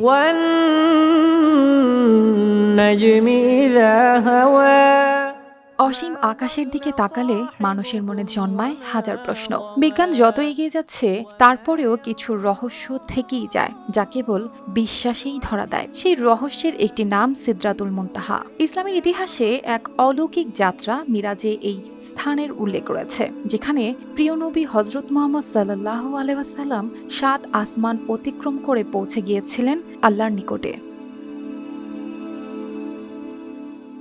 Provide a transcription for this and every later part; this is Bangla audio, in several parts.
والنجم إذا هوى অসীম আকাশের দিকে তাকালে মানুষের মনে জন্মায় হাজার প্রশ্ন। বিজ্ঞান যত এগিয়ে যাচ্ছে, তারপরেও কিছু রহস্য থেকেই যায়, যা কেবল বিশ্বাসেই ধরা দেয়। সেই রহস্যের একটি নাম সিদ্রাতুল মুনতাহা। ইসলামের ইতিহাসে এক অলৌকিক যাত্রা মিরাজে এই স্থানের উল্লেখ রয়েছে, যেখানে প্রিয় নবী হজরত মোহাম্মদ সাল্লাহ আলহাম সাত আসমান অতিক্রম করে পৌঁছে গিয়েছিলেন আল্লাহর নিকটে।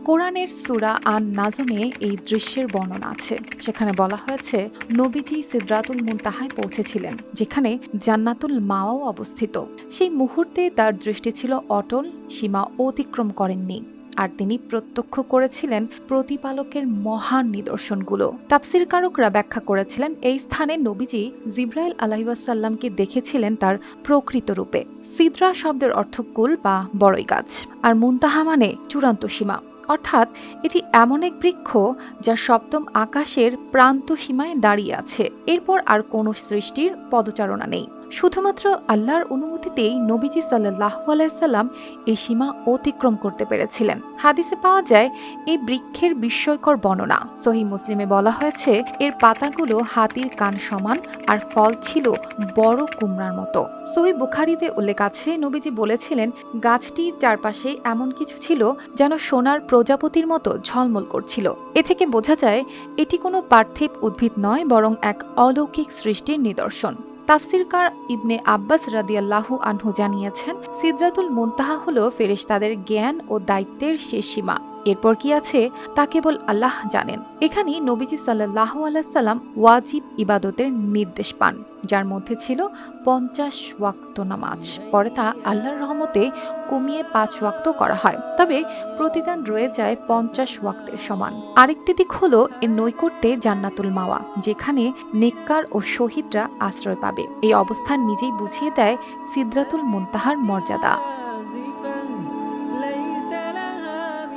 কোরআনের সুরা আন নাজমে এই দৃশ্যের বর্ণনা আছে। সেখানে বলা হয়েছে, নবীজি সিদ্রাতুল মুনতাহায় পৌঁছেছিলেন, যেখানে জান্নাতুল মাওয়াও অবস্থিত। সেই মুহূর্তে তার দৃষ্টি ছিল অটল, সীমা অতিক্রম করেননি। আর তিনি প্রত্যক্ষ করেছিলেন প্রতিপালকের মহান নিদর্শনগুলো। তাফসির কারকরা ব্যাখ্যা করেছিলেন, এই স্থানে নবীজি জিব্রাইল আলাইসাল্লামকে দেখেছিলেন তার প্রকৃত রূপে। সিদ্রা শব্দের অর্থ কুল বা বড়ই গাছ। আর মুনতাহা মানে চূড়ান্ত সীমা। অর্থাৎ এটি এমন এক বৃক্ষ যা সপ্তম আকাশের প্রান্ত সীমায় দাঁড়িয়ে আছে। এরপর আর কোনো সৃষ্টির পদচারণা নেই। শুধুমাত্র আল্লাহর অনুমতিতেই নবীজি সাল্লাহ আলাইসাল্লাম এই সীমা অতিক্রম করতে পেরেছিলেন। হাদিসে পাওয়া যায়, এই বৃক্ষের বিস্ময়কর বর্ণনা। সহি মুসলিমে বলা হয়েছে, এর পাতাগুলো হাতির কান সমান আর ফল ছিল বড় কুমড়ার মতো। সহি বুখারিতে উল্লেখ আছে, নবীজি বলেছিলেন, গাছটির চারপাশে এমন কিছু ছিল যেন সোনার প্রজাপতির মতো ঝলমল করছিল। এ থেকে বোঝা যায়, এটি কোনো পার্থিব উদ্ভিদ নয়, বরং এক অলৌকিক সৃষ্টির নিদর্শন। তাফসিরকার ইবনে আব্বাস রাদিয়াল্লাহু আনহু জানিয়েছেন, সিদ্রাতুল মুন্তাহা হল ফেরেশতাদের জ্ঞান ও দায়িত্বের শেষ সীমা। এরপর কি আছে? তা কেবল আল্লাহ জানেন। এখানে নবীজি সাল্লাহ আলাইসাল্লাম ওয়াজিব ইবাদতের নির্দেশ পান, যার মধ্যে ছিল পঞ্চাশ ওয়াক্ত নামাজ। পরে তা আল্লাহর রহমতে কমিয়ে পাঁচ ওয়াক্ত করা হয়। তবে প্রতিদান রয়ে যায় পঞ্চাশ ওয়াক্তের সমান। আরেকটি দিক হল এর নৈকট্যে জান্নাতুল মাওয়া, যেখানে নেককার ও শহীদরা আশ্রয় পাবে। এই অবস্থান নিজেই বুঝিয়ে দেয় সিদ্রাতুল মুনতাহার মর্যাদা।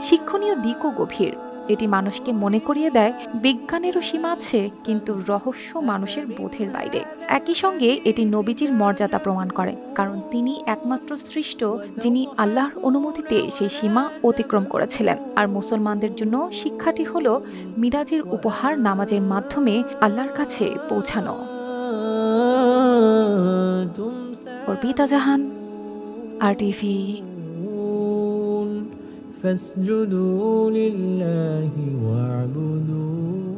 শিক্ষণীয় দিকও গভীর। এটি মানুষকে মনে করিয়ে দেয় বিজ্ঞানেরও সীমা আছে কিন্তু রহস্য মানুষের বোধের বাইরে। একই সঙ্গে এটি নবীজির মর্যাদা প্রমাণ করে কারণ তিনি একমাত্র সৃষ্ট যিনি আল্লাহর অনুমতিতে সেই সীমা অতিক্রম করেছিলেন। আর মুসলমানদের জন্য শিক্ষাটি হল মিরাজের উপহার নামাজের মাধ্যমে আল্লাহর কাছে পৌঁছানো। অর্পিতা জাহান আর টিভি فاسجدوا لله واعبدوا